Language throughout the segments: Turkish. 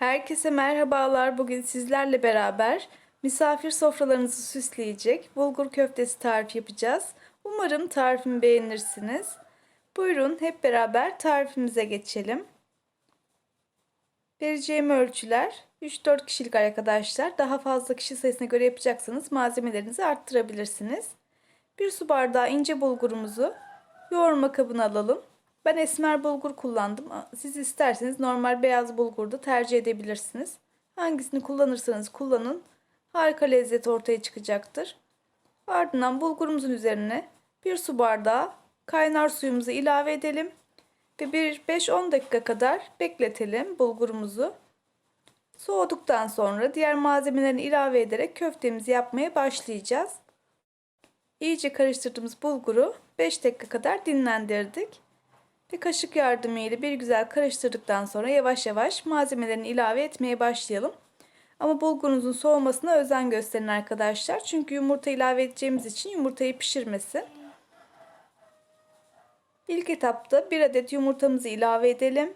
Herkese merhabalar. Bugün sizlerle beraber misafir sofralarınızı süsleyecek bulgur köftesi tarifi yapacağız. Umarım tarifimi beğenirsiniz. Buyurun hep beraber tarifimize geçelim. Vereceğim ölçüler 3-4 kişilik arkadaşlar. Daha fazla kişi sayısına göre yapacaksanız malzemelerinizi arttırabilirsiniz. Bir su bardağı ince bulgurumuzu yoğurma kabına alalım. Ben esmer bulgur kullandım. Siz isterseniz normal beyaz bulgur da tercih edebilirsiniz. Hangisini kullanırsanız kullanın. Harika lezzet ortaya çıkacaktır. Ardından bulgurumuzun üzerine bir su bardağı kaynar suyumuzu ilave edelim. Ve bir 5-10 dakika kadar bekletelim bulgurumuzu. Soğuduktan sonra diğer malzemelerini ilave ederek köftemizi yapmaya başlayacağız. İyice karıştırdığımız bulguru 5 dakika kadar dinlendirdik. Ve kaşık yardımıyla bir güzel karıştırdıktan sonra yavaş yavaş malzemelerini ilave etmeye başlayalım. Ama bulgurunuzun soğumasına özen gösterin arkadaşlar. Çünkü yumurta ilave edeceğimiz için yumurtayı pişirmesin. İlk etapta bir adet yumurtamızı ilave edelim.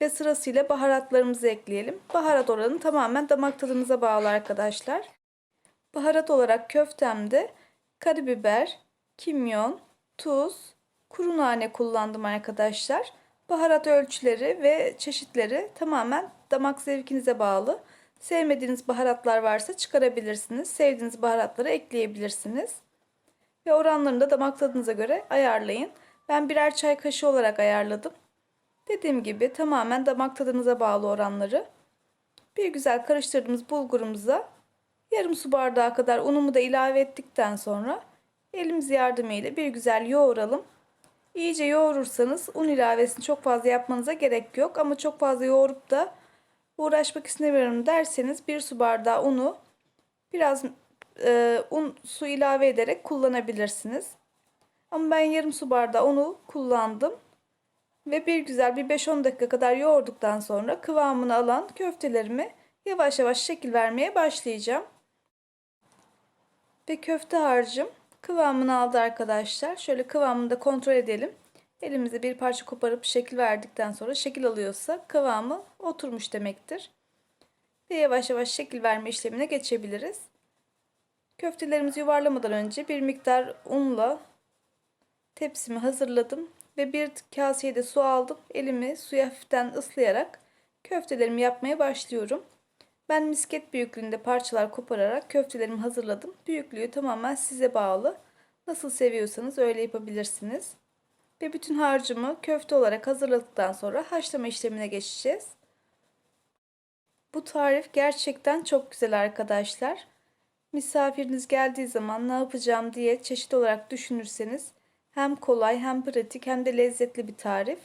Ve sırasıyla baharatlarımızı ekleyelim. Baharat oranı tamamen damak tadınıza bağlı arkadaşlar. Baharat olarak köftemde karabiber, kimyon, tuz, kuru nane kullandım arkadaşlar. Baharat ölçüleri ve çeşitleri tamamen damak zevkinize bağlı. Sevmediğiniz baharatlar varsa çıkarabilirsiniz. Sevdiğiniz baharatları ekleyebilirsiniz. Ve oranlarını da damak tadınıza göre ayarlayın. Ben birer çay kaşığı olarak ayarladım. Dediğim gibi tamamen damak tadınıza bağlı oranları. Bir güzel karıştırdığımız bulgurumuza yarım su bardağı kadar unumu da ilave ettikten sonra elimiz yardımıyla bir güzel yoğuralım. İyice yoğurursanız un ilavesini çok fazla yapmanıza gerek yok. Ama çok fazla yoğurup da uğraşmak istemiyorum derseniz bir su bardağı unu biraz e, un su ilave ederek kullanabilirsiniz. Ama ben yarım su bardağı unu kullandım. Ve bir güzel bir 5-10 dakika kadar yoğurduktan sonra kıvamını alan köftelerimi yavaş yavaş şekil vermeye başlayacağım. Ve köfte harcım kıvamını aldı arkadaşlar. Şöyle kıvamını da kontrol edelim. Elimizde bir parça koparıp şekil verdikten sonra şekil alıyorsa kıvamı oturmuş demektir. Ve yavaş yavaş şekil verme işlemine geçebiliriz. Köftelerimizi yuvarlamadan önce bir miktar unla tepsimi hazırladım ve bir kaseye de su aldım. Elimi suya hafiften ıslayarak köftelerimi yapmaya başlıyorum. Ben misket büyüklüğünde parçalar kopararak köftelerimi hazırladım. Büyüklüğü tamamen size bağlı. Nasıl seviyorsanız öyle yapabilirsiniz. Ve bütün harcımı köfte olarak hazırladıktan sonra haşlama işlemine geçeceğiz. Bu tarif gerçekten çok güzel arkadaşlar. Misafiriniz geldiği zaman ne yapacağım diye çeşit olarak düşünürseniz hem kolay hem pratik hem de lezzetli bir tarif.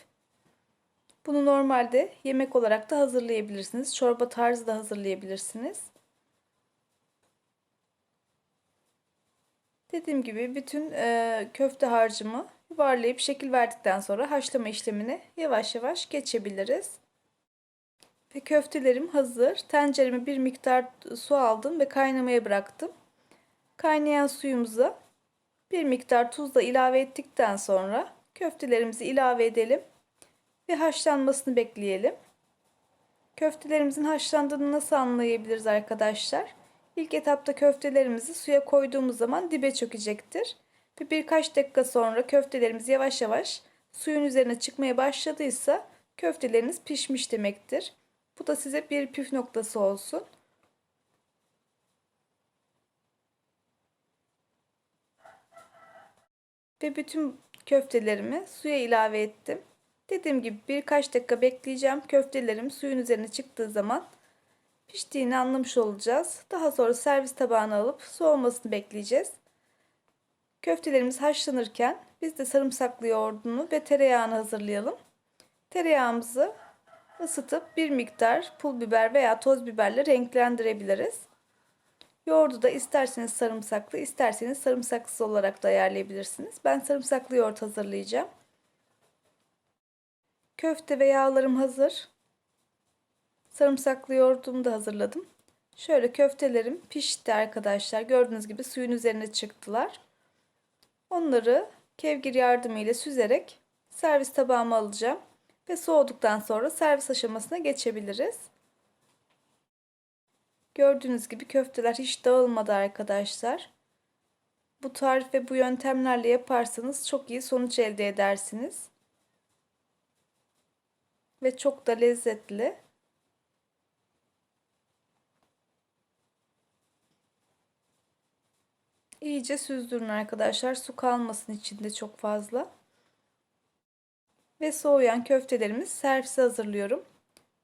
Bunu normalde yemek olarak da hazırlayabilirsiniz. Çorba tarzı da hazırlayabilirsiniz. Dediğim gibi bütün e, köfte harcımı yuvarlayıp şekil verdikten sonra haşlama işlemine yavaş yavaş geçebiliriz. Ve köftelerim hazır. Tencereme bir miktar su aldım ve kaynamaya bıraktım. Kaynayan suyumuza bir miktar tuz da ilave ettikten sonra köftelerimizi ilave edelim ve haşlanmasını bekleyelim. Köftelerimizin haşlandığını nasıl anlayabiliriz arkadaşlar? İlk etapta köftelerimizi suya koyduğumuz zaman dibe çökecektir. Ve birkaç dakika sonra köftelerimiz yavaş yavaş suyun üzerine çıkmaya başladıysa köfteleriniz pişmiş demektir. Bu da size bir püf noktası olsun. Ve bütün köftelerimi suya ilave ettim. Dediğim gibi birkaç dakika bekleyeceğim. Köftelerim suyun üzerine çıktığı zaman piştiğini anlamış olacağız. Daha sonra servis tabağına alıp soğumasını bekleyeceğiz. Köftelerimiz haşlanırken biz de sarımsaklı yoğurdunu ve tereyağını hazırlayalım. Tereyağımızı ısıtıp bir miktar pul biber veya toz biberle renklendirebiliriz. Yoğurdu da isterseniz sarımsaklı, isterseniz sarımsaksız olarak da ayarlayabilirsiniz. Ben sarımsaklı yoğurt hazırlayacağım. Köfte ve yağlarım hazır. Sarımsaklı yoğurdumu da hazırladım. Şöyle köftelerim pişti arkadaşlar. Gördüğünüz gibi suyun üzerine çıktılar. Onları kevgir yardımıyla süzerek servis tabağıma alacağım. Ve soğuduktan sonra servis aşamasına geçebiliriz. Gördüğünüz gibi köfteler hiç dağılmadı arkadaşlar. Bu tarif ve bu yöntemlerle yaparsanız çok iyi sonuç elde edersiniz. Ve çok da lezzetli. İyice süzdürün arkadaşlar. Su kalmasın içinde çok fazla. Ve soğuyan köftelerimiz servise hazırlıyorum.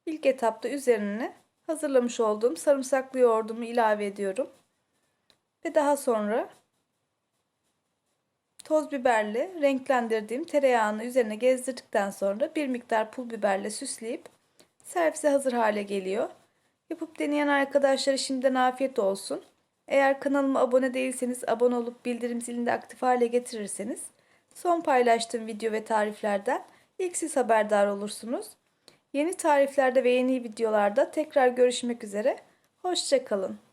İlk etapta üzerine hazırlamış olduğum sarımsaklı yoğurdumu ilave ediyorum. Ve daha sonra toz biberle renklendirdiğim tereyağını üzerine gezdirdikten sonra bir miktar pul biberle süsleyip servise hazır hale geliyor. Yapıp deneyen arkadaşlara şimdiden afiyet olsun. Eğer kanalıma abone değilseniz abone olup bildirim zilini de aktif hale getirirseniz son paylaştığım video ve tariflerden ilk siz haberdar olursunuz. Yeni tariflerde ve yeni videolarda tekrar görüşmek üzere. Hoşçakalın.